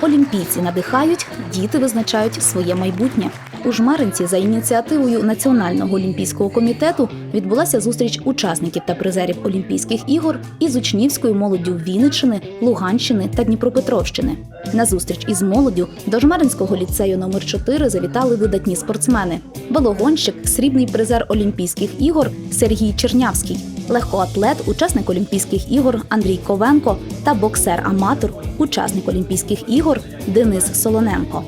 Олімпійці надихають, діти визначають своє майбутнє. У Жмеринці за ініціативою Національного олімпійського комітету відбулася зустріч учасників та призерів Олімпійських ігор із учнівською молоддю Вінниччини, Луганщини та Дніпропетровщини. На зустріч із молоддю до Жмеринського ліцею номер 4 завітали видатні спортсмени: велогонщик, срібний призер Олімпійських ігор Сергій Чернявський, легкоатлет, учасник Олімпійських ігор Андрій Ковенко та боксер-аматор, учасник Олімпійських ігор Денис Солоненко.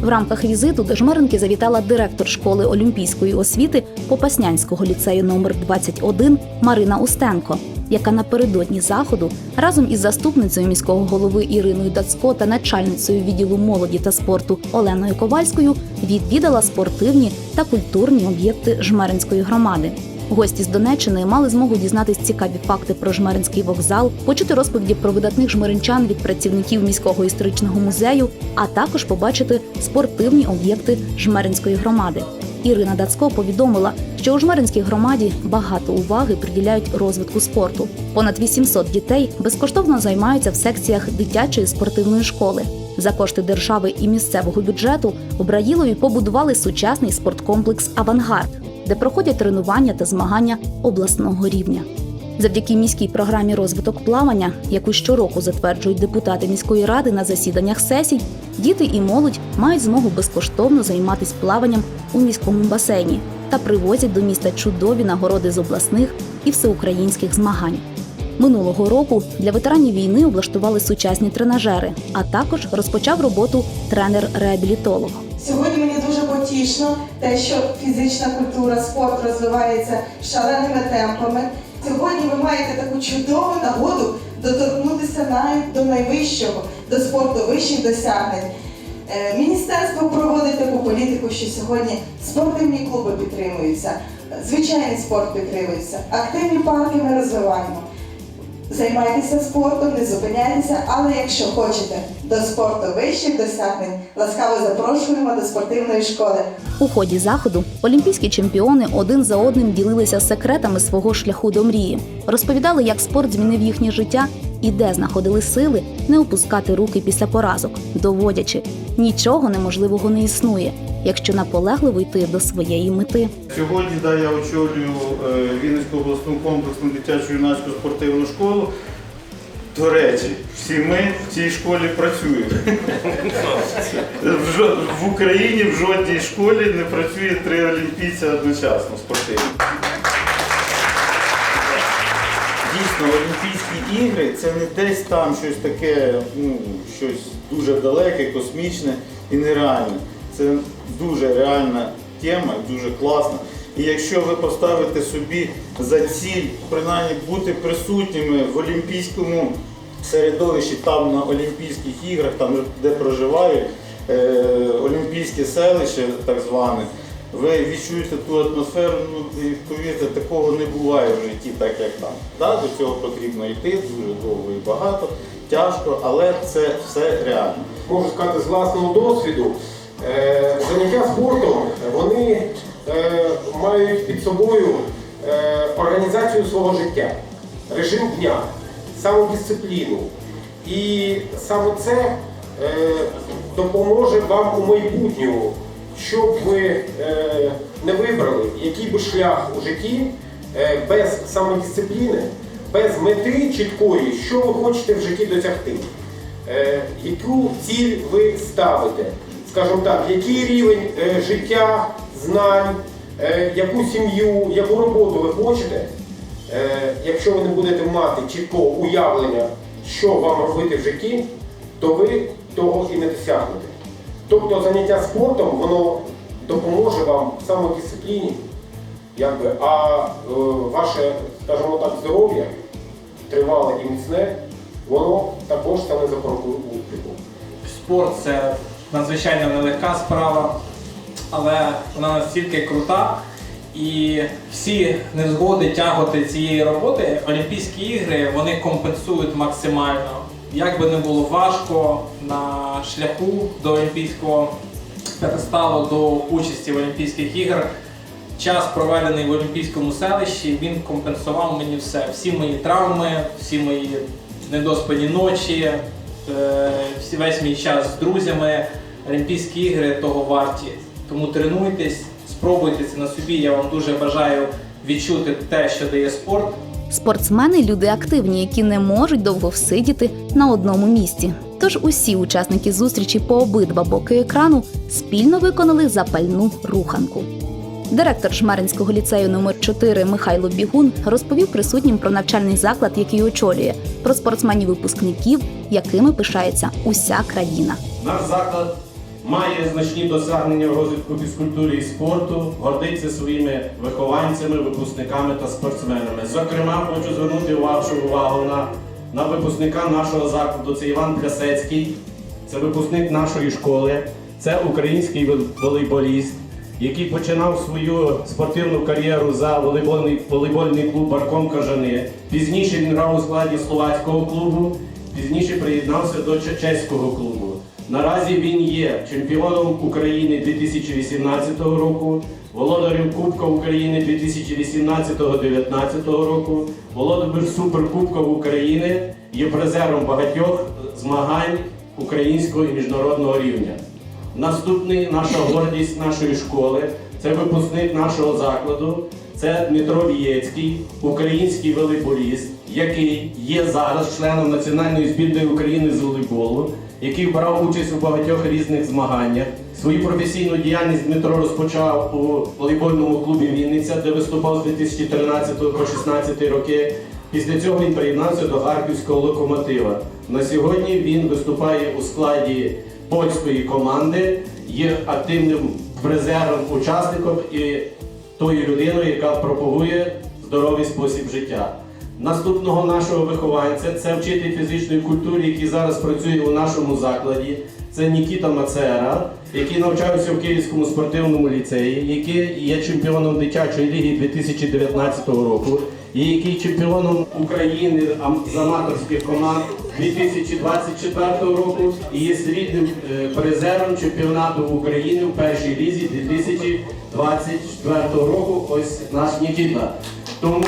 В рамках візиту до Жмеринки завітала директор школи олімпійської освіти Попаснянського ліцею номер 21 Марина Устенко, яка напередодні заходу разом із заступницею міського голови Іриною Дацько та начальницею відділу молоді та спорту Оленою Ковальською відвідала спортивні та культурні об'єкти Жмеринської громади. Гості з Донеччини мали змогу дізнатись цікаві факти про Жмеринський вокзал, почути розповіді про видатних жмеринчан від працівників міського історичного музею, а також побачити спортивні об'єкти Жмеринської громади. Ірина Дацько повідомила, що у Жмеринській громаді багато уваги приділяють розвитку спорту. Понад 800 дітей безкоштовно займаються в секціях дитячої спортивної школи. За кошти держави і місцевого бюджету у Браїлові побудували сучасний спорткомплекс Авангард, де проходять тренування та змагання обласного рівня. Завдяки міській програмі розвиток плавання, яку щороку затверджують депутати міської ради на засіданнях сесій, діти і молодь мають змогу безкоштовно займатися плаванням у міському басейні та привозять до міста чудові нагороди з обласних і всеукраїнських змагань. Минулого року для ветеранів війни облаштували сучасні тренажери, а також розпочав роботу тренер-реабілітолог. Сьогодні мені дуже потішно те, що фізична культура, спорт розвивається шаленими темпами. Сьогодні ви маєте таку чудову нагоду доторкнутися до найвищого, до спорту вищих досягнень. Е, Міністерство проводить таку політику, що сьогодні спортивні клуби підтримуються, звичайний спорт підтримується, активні парки ми розвиваємо. Займайтеся спортом, не зупиняйтеся, але якщо хочете до спорту вищих досягнень, ласкаво запрошуємо до спортивної школи. У ході заходу олімпійські чемпіони один за одним ділилися секретами свого шляху до мрії, розповідали, як спорт змінив їхнє життя і де знаходили сили не опускати руки після поразок, доводячи, нічого неможливого не існує, якщо наполегливо йти до своєї мети. Сьогодні да, я очолюю е, Вінницьку обласну комплексну дитячу юнацьку спортивну школу. До речі, всі ми в цій школі працюємо. В, Україні в жодній школі не працює три олімпійця одночасно спортивні. Дійсно, Олімпійські ігри це не десь там щось таке, ну, щось дуже далеке, космічне і нереальне. Це дуже реальна тема, дуже класна. І якщо ви поставите собі за ціль принаймні бути присутніми в олімпійському середовищі, там на Олімпійських іграх, там де проживають е, олімпійське селище, так зване, ви відчуєте ту атмосферу, ну і повірте, такого не буває в житті, так як там. Да, до цього потрібно йти дуже довго і багато, тяжко, але це все реально. можу сказати з власного досвіду, заняття спортом вони е, мають під собою е, організацію свого життя, режим дня, самодисципліну. І саме це е, допоможе вам у майбутньому, щоб ви е, не вибрали який би шлях у житті е, без самодисципліни, без мети чіткої, що ви хочете в житті досягти. Е, яку ціль ви ставите, скажімо так, який рівень е, життя, знань, е, яку сім'ю, яку роботу ви хочете, Е, якщо ви не будете мати чіткого уявлення, що вам робити в житті, то ви того і не досягнете. Тобто заняття спортом воно допоможе вам в самодисципліні, якби, а е, ваше, скажімо так, здоров'я тривале і міцне, воно також стане запорукою успіху. Спорт це надзвичайно нелегка справа, але вона настільки крута. І всі незгоди тяготи цієї роботи, Олімпійські ігри вони компенсують максимально. Як би не було важко на шляху до Олімпійського п'ятисталу, до участі в Олімпійських іграх, час, проведений в Олімпійському селищі, він компенсував мені все. Всі мої травми, всі мої недоспані ночі, весь мій час з друзями. Олімпійські ігри того варті. Тому тренуйтесь, спробуйте це на собі. Я вам дуже бажаю відчути те, що дає спорт. Спортсмени люди активні, які не можуть довго всидіти на одному місці. Тож усі учасники зустрічі по обидва боки екрану спільно виконали запальну руханку. Директор Жмеринського ліцею номер 4 Михайло Бігун розповів присутнім про навчальний заклад, який очолює, про спортсменів-випускників, якими пишається уся країна. Наш заклад має значні досягнення в розвитку фізкультури і спорту, гордиться своїми вихованцями, випускниками та спортсменами. Зокрема, хочу звернути вашу увагу на, на випускника нашого закладу. Це Іван Плясецький, це випускник нашої школи, це український волейболіст, який починав свою спортивну кар'єру за волейбольний, волейбольний клуб Барком Кажани. Пізніше він грав у складі словацького клубу, пізніше приєднався до чеського клубу. Наразі він є чемпіоном України 2018 року, володарем Кубка України 2018-2019 року, володарем Суперкубка України, є призером багатьох змагань українського і міжнародного рівня. Наступний наша гордість нашої школи це випускник нашого закладу. Це Дмитро Вієцький, український волейболіст, який є зараз членом Національної збірної України з волейболу, який брав участь у багатьох різних змаганнях. Свою професійну діяльність Дмитро розпочав у волейбольному клубі Вінниця, де виступав з 2013 по 2016 роки. Після цього він приєднався до харківського локомотива. На сьогодні він виступає у складі польської команди, є активним призером, учасником і тою людиною, яка пропагує здоровий спосіб життя. Наступного нашого вихованця це вчитель фізичної культури, який зараз працює у нашому закладі. Це Нікіта Мацера, який навчався в Київському спортивному ліцеї, який є чемпіоном дитячої ліги 2019 року, і який чемпіоном України з аматорських команд 2024 року і є срібним е, призером чемпіонату України в першій лізі 2024 року. Ось наш Нікіта. Тому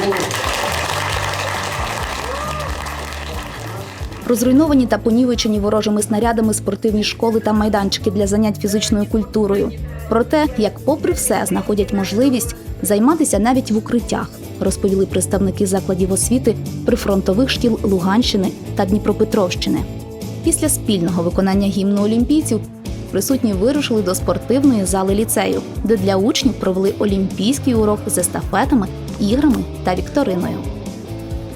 Розруйновані та понівечені ворожими снарядами спортивні школи та майданчики для занять фізичною культурою. Про те, як, попри все, знаходять можливість займатися навіть в укриттях, розповіли представники закладів освіти прифронтових шкіл Луганщини та Дніпропетровщини. Після спільного виконання гімну олімпійців присутні вирушили до спортивної зали ліцею, де для учнів провели олімпійський урок з естафетами, іграми та вікториною.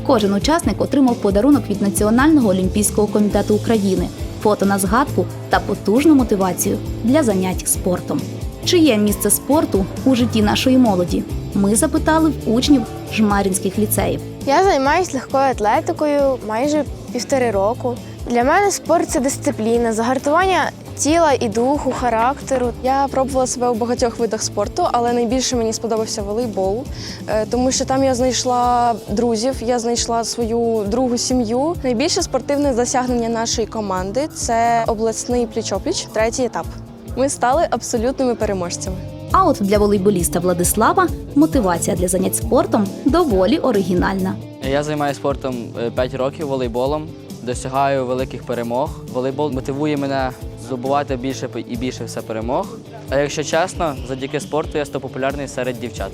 Кожен учасник отримав подарунок від Національного олімпійського комітету України, фото на згадку та потужну мотивацію для занять спортом. Чи є місце спорту у житті нашої молоді? Ми запитали в учнів жмарінських ліцеїв. Я займаюся легкою атлетикою майже півтори року. Для мене спорт це дисципліна, загартування тіла і духу, характеру. Я пробувала себе у багатьох видах спорту, але найбільше мені сподобався волейбол, е, тому що там я знайшла друзів, я знайшла свою другу сім'ю. Найбільше спортивне досягнення нашої команди це обласний пліч-опліч, третій етап. Ми стали абсолютними переможцями. А от для волейболіста Владислава мотивація для занять спортом доволі оригінальна. Я займаюся спортом 5 років волейболом, досягаю великих перемог. Волейбол мотивує мене здобувати більше і більше все перемог. А якщо чесно, завдяки спорту я став популярний серед дівчат.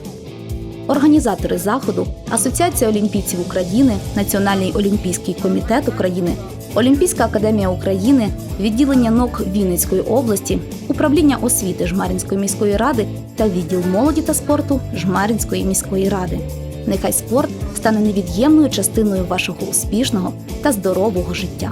Організатори заходу, Асоціація олімпійців України, Національний олімпійський комітет України, Олімпійська академія України, відділення НОК Вінницької області, управління освіти Жмаринської міської ради та відділ молоді та спорту Жмаринської міської ради. Нехай спорт стане невід'ємною частиною вашого успішного та здорового життя.